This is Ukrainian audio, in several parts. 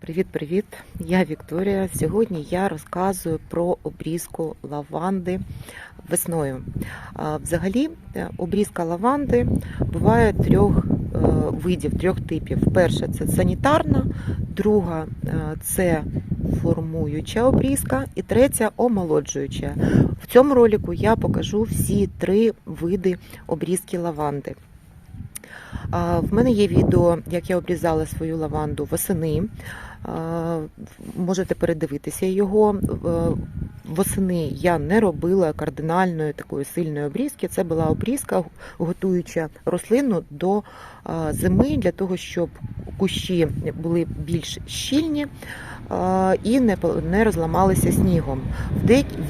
Привіт-привіт! Я Вікторія. Сьогодні я розказую про обрізку лаванди весною. Взагалі, е, обрізка лаванди буває трьох е, видів, трьох типів. Перша це санітарна, друга е, це формуюча обрізка, і третя омолоджуюча. В цьому ролику я покажу всі три види обрізки лаванди. В мене є відео, як я обрізала свою лаванду восени. Можете передивитися його. В- Восени я не робила кардинальної такої сильної обрізки. Це була обрізка, готуюча рослину до зими для того, щоб кущі були більш щільні і не розламалися снігом.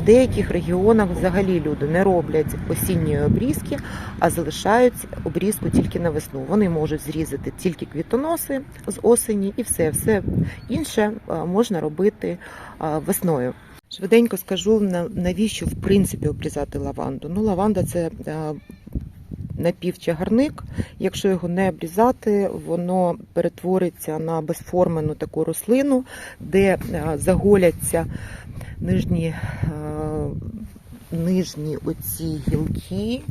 В деяких регіонах взагалі люди не роблять осінньої обрізки, а залишають обрізку тільки на весну. Вони можуть зрізати тільки квітоноси з осені і все, все інше можна робити весною. Швиденько скажу, навіщо в принципі обрізати лаванду. Ну, лаванда це а, напівчагарник. Якщо його не обрізати, воно перетвориться на безформену таку рослину, де заголяться нижні, нижні оці гілки,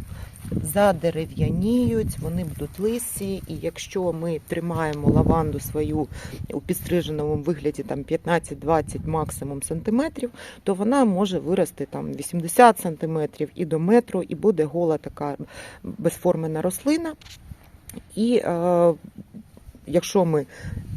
задерев'яніють, вони будуть лисі, і якщо ми тримаємо лаванду свою у підстриженому вигляді там 15-20 максимум сантиметрів, то вона може вирости там 80 сантиметрів і до метру, і буде гола така безформена рослина. І е, якщо ми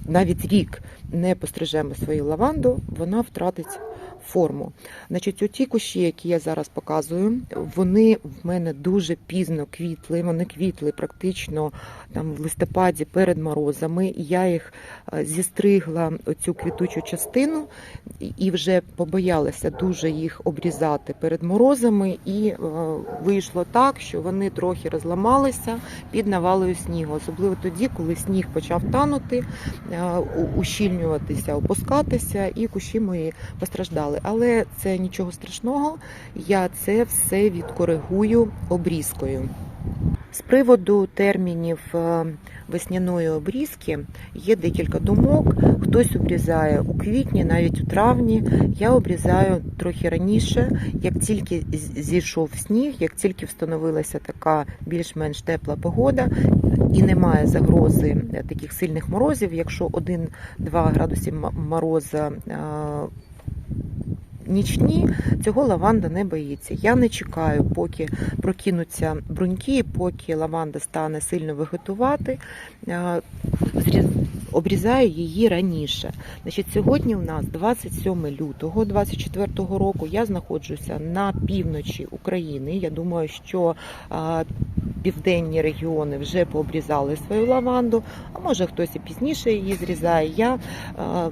навіть рік не пострижемо свою лаванду, вона втратить форму. Значить, оті кущі, які я зараз показую, вони в мене дуже пізно квітли. Вони квітли практично там в листопаді перед морозами. Я їх е, зістригла оцю квітучу частину і- і вже побоялася дуже їх обрізати перед морозами. І е, вийшло так, що вони трохи розламалися під навалою снігу, особливо тоді, коли сніг почав танути, е, ущільнюватися, опускатися, і кущі мої постраждали. Але це нічого страшного, я це все відкоригую обрізкою. З приводу термінів е, весняної обрізки є декілька думок. Хтось обрізає у квітні, навіть у травні. Я обрізаю трохи раніше, як тільки зійшов сніг, як тільки встановилася така більш-менш тепла погода і немає загрози е, таких сильних морозів. Якщо 1-2 градуси мороза е, нічні, цього лаванда не боїться. Я не чекаю, поки прокинуться бруньки, поки лаванда стане сильно вегетувати. Е, Обрізаю її раніше. Значить, сьогодні у нас 27 лютого 24 року. Я знаходжуся на півночі України. Я думаю, що а, південні регіони вже пообрізали свою лаванду, а може хтось і пізніше її зрізає. Я а,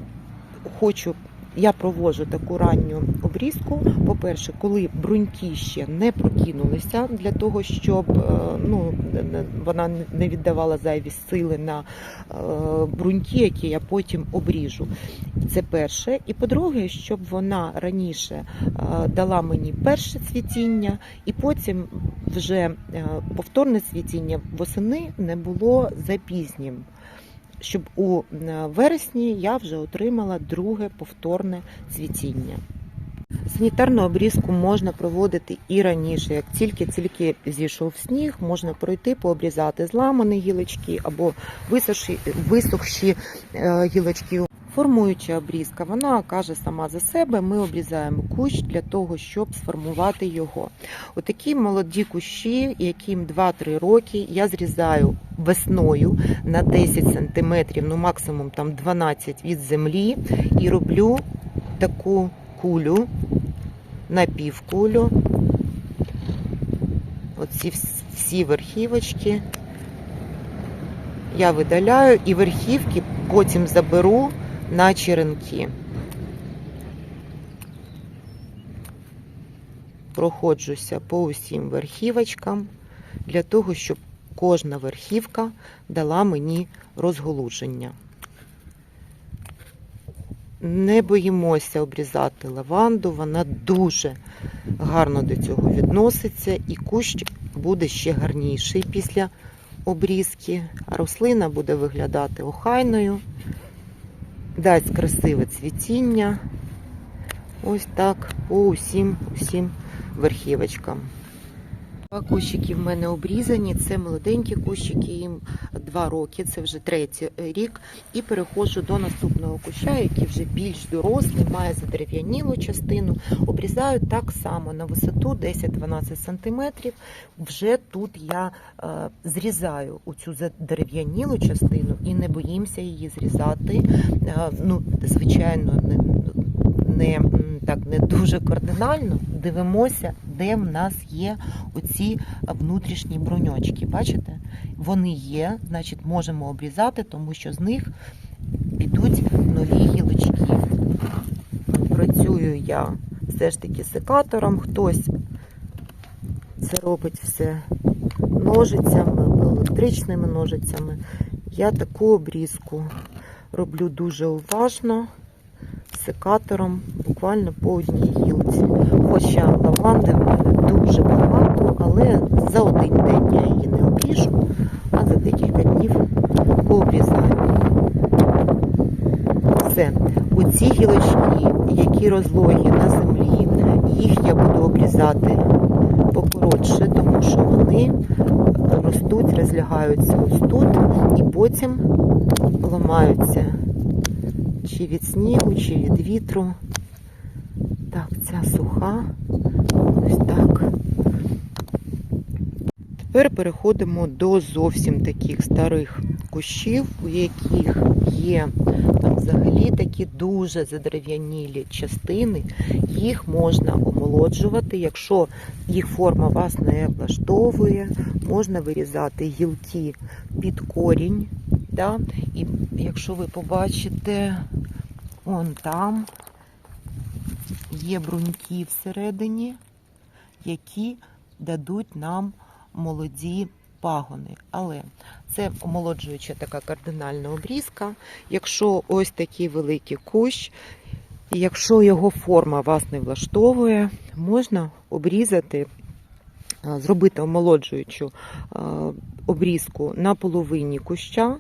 хочу. Я проводжу таку ранню обрізку. По-перше, коли бруньки ще не прокинулися, для того, щоб е, ну, вона не віддавала зайві сили на е, бруньки, які я потім обріжу. Це перше. І по-друге, щоб вона раніше е, дала мені перше цвітіння, і потім вже повторне цвітіння восени не було запізнім. Щоб у е, вересні я вже отримала друге повторне цвітіння. Санітарну обрізку можна проводити і раніше, як тільки тільки зійшов сніг, можна пройти, пообрізати зламані гілочки або висохші, е, гілочки. Формуюча обрізка, вона каже сама за себе. Ми обрізаємо кущ для того, щоб сформувати його. Отакі молоді кущі, яким 2-3 роки, я зрізаю весною на 10 см, ну максимум там 12 від землі, і роблю таку кулю, напівкулю. Оці всі верхівочки я видаляю і верхівки потім заберу на черенки. Проходжуся по усім верхівочкам для того, щоб кожна верхівка дала мені розголуження. Не боїмося обрізати лаванду, вона дуже гарно до цього відноситься, і кущ буде ще гарніший після обрізки, а рослина буде виглядати охайною, дасть красиве цвітіння. Ось так по усім, усім верхівочкам. Два кущики в мене обрізані. Це молоденькі кущики, їм два роки, це вже третій рік. І переходжу до наступного куща, який вже більш дорослий, має задерев'янілу частину. Обрізаю так само на висоту 10-12 см. Вже тут я е, зрізаю оцю задерев'янілу частину і не боїмося її зрізати. Е, ну, звичайно, не, так не дуже кардинально. Дивимося, де в нас є оці внутрішні броньочки. Бачите? Вони є, значить, можемо обрізати, тому що з них підуть нові гілочки. Працюю я все ж таки секатором, хтось це робить все ножицями, електричними ножицями. Я таку обрізку роблю дуже уважно, секатором, буквально по одній гілці. Хоча лаванди в мене дуже багато, але за один день я її не обріжу, а за декілька днів пообрізаю. Все. Оці гілочки, які розлогі на землі, їх я буду обрізати покоротше, тому що вони ростуть, розлягаються ось тут і потім ламаються чи від снігу, чи від вітру. Так, ця суха. Ось так. Тепер переходимо до зовсім таких старих кущів, у яких є там взагалі такі дуже задерев'янілі частини. Їх можна омолоджувати. Якщо їх форма вас не влаштовує, можна вирізати гілки під корінь. Да? І якщо ви побачите, он там є бруньки всередині, які дадуть нам молоді пагони. Але це омолоджуюча така кардинальна обрізка. Якщо ось такий великий кущ, якщо його форма вас не влаштовує, можна обрізати, зробити омолоджуючу обрізку на половині куща.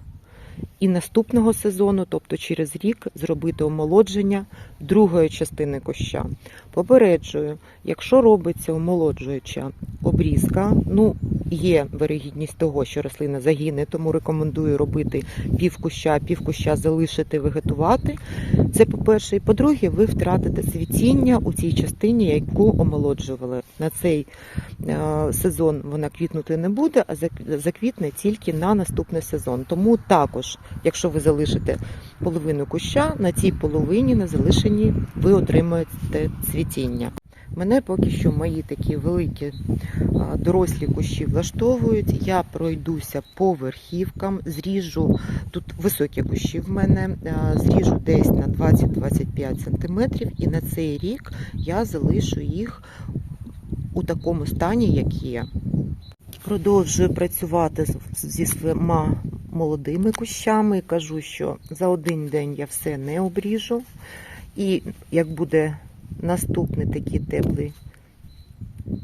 І наступного сезону, тобто через рік, зробити омолодження другої частини куща. Попереджую, якщо робиться омолоджуюча обрізка, ну є вирогідність того, що рослина загине, тому рекомендую робити пів куща, пів куща залишити вегетувати. Це по-перше, і по-друге, ви втратите цвітіння у цій частині, яку омолоджували. На цей е, сезон вона квітнути не буде, а зак- заквітне тільки на наступний сезон. Тому також, якщо ви залишите половину куща, на цій половині на залишенні ви отримаєте цвітіння. Мене поки що мої такі великі дорослі кущі влаштовують. Я пройдуся по верхівкам, зріжу тут високі кущі в мене, зріжу десь на 20-25 см, і на цей рік я залишу їх у такому стані, як є. Продовжую працювати зі своїми молодими кущами кажу, що за один день я все не обріжу. І як буде наступний такий теплий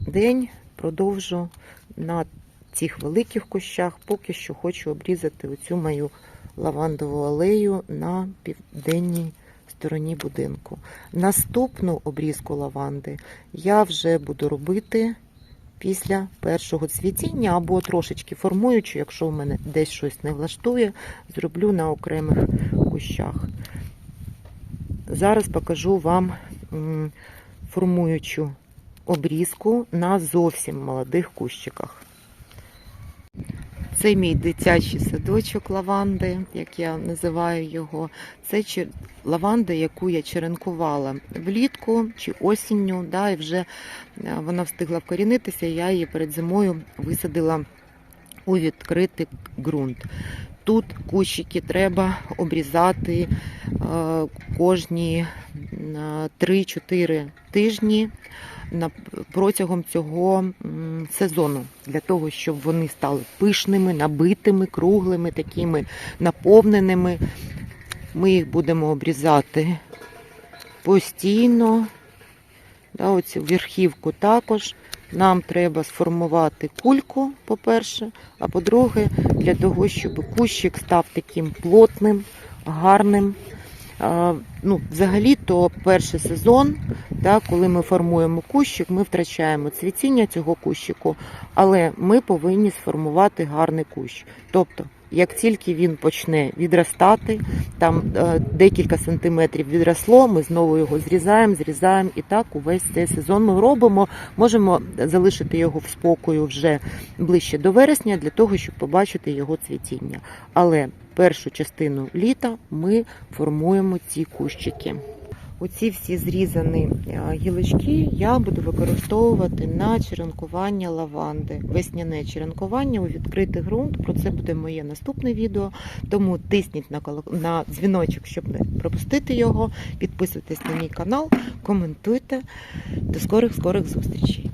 день, продовжу на цих великих кущах. Поки що хочу обрізати оцю мою лавандову алею на південній стороні будинку. Наступну обрізку лаванди я вже буду робити після першого цвітіння або трошечки формуючи, якщо в мене десь щось не влаштує, зроблю на окремих кущах. Зараз покажу вам формуючу обрізку на зовсім молодих кущиках. Це мій дитячий садочок лаванди, як я називаю його. Це лаванда, яку я черенкувала влітку чи осінню, да, і вже е, вона встигла вкорінитися. Я її перед зимою висадила у відкритий ґрунт. Тут кущики треба обрізати е, кожні е, 3-4 тижні протягом цього сезону для того, щоб вони стали пишними, набитими, круглими, такими наповненими. Ми їх будемо обрізати постійно. Оцю верхівку також. Нам треба сформувати кульку, по-перше, а по-друге, для того, щоб кущик став таким плотним, гарним. Ну, взагалі, то перший сезон, да, коли ми формуємо кущик, ми втрачаємо цвітіння цього кущику, але ми повинні сформувати гарний кущ. Тобто, як тільки він почне відростати, там е, декілька сантиметрів відросло, ми знову його зрізаємо, зрізаємо, і так увесь цей сезон ми робимо. Можемо залишити його в спокою вже ближче до вересня для того, щоб побачити його цвітіння. Але першу частину літа ми формуємо ці кущики. Оці всі зрізані е, гілочки я буду використовувати на черенкування лаванди. Весняне черенкування у відкритий ґрунт. Про це буде моє наступне відео. Тому тисніть на на дзвіночок, щоб не пропустити його. Підписуйтесь на мій канал, коментуйте. До скорих скорих зустрічей.